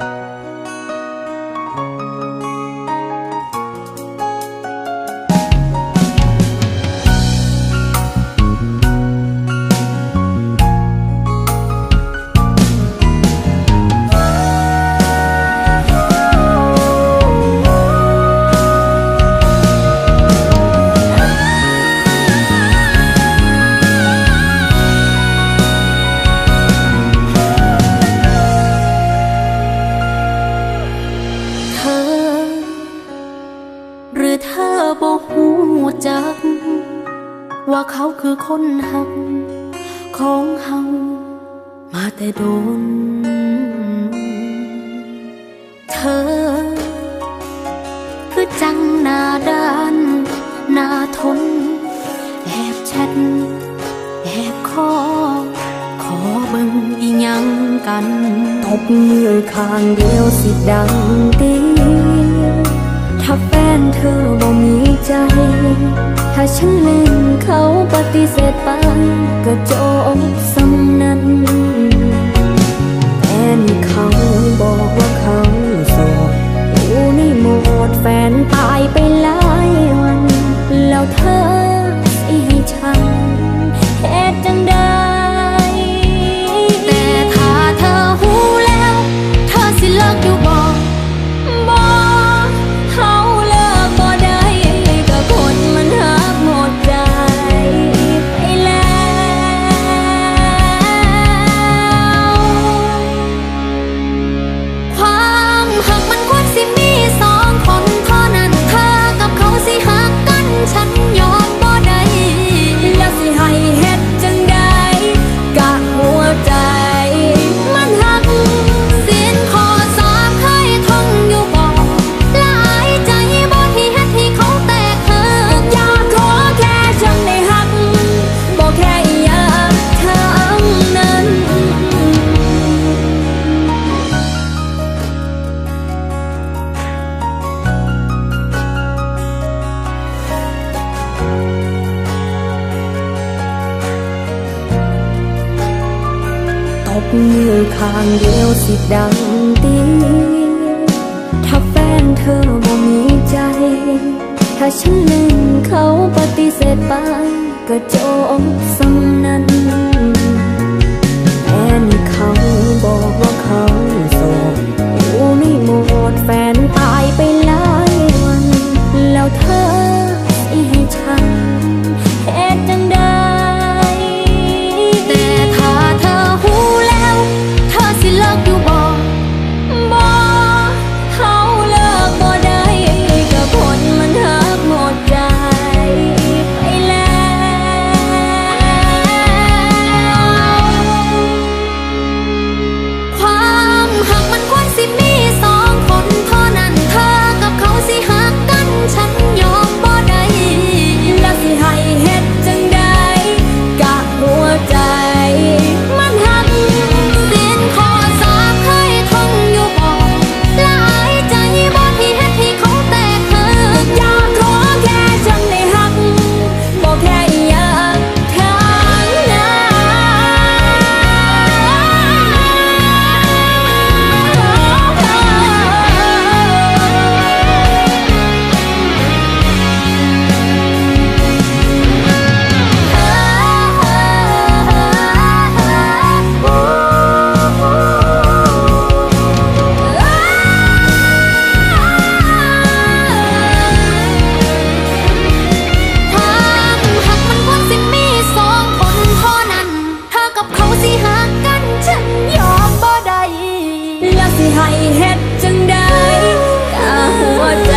you บ่หูจัก ว่าเขาคือคนหัก ของเฮามาแต่โดน เธอ คือจังหน้าด้านหน้าทน แอบชัดแอบคอขอเบิ่งอีหยังกัน ตบมือข้างเดียวสิดังตี ถ้าฉันลืมเขาปฏิเสธไป ก็จบสำนัน บมือข้างเดียวสิดังตีถ้าแฟนเธอบ่มีใจ ถ้าฉันลืมเขาปฏิเสธไป ก็จบสำนั้น สิให้เฮ็ดจังใดกะหัวใจ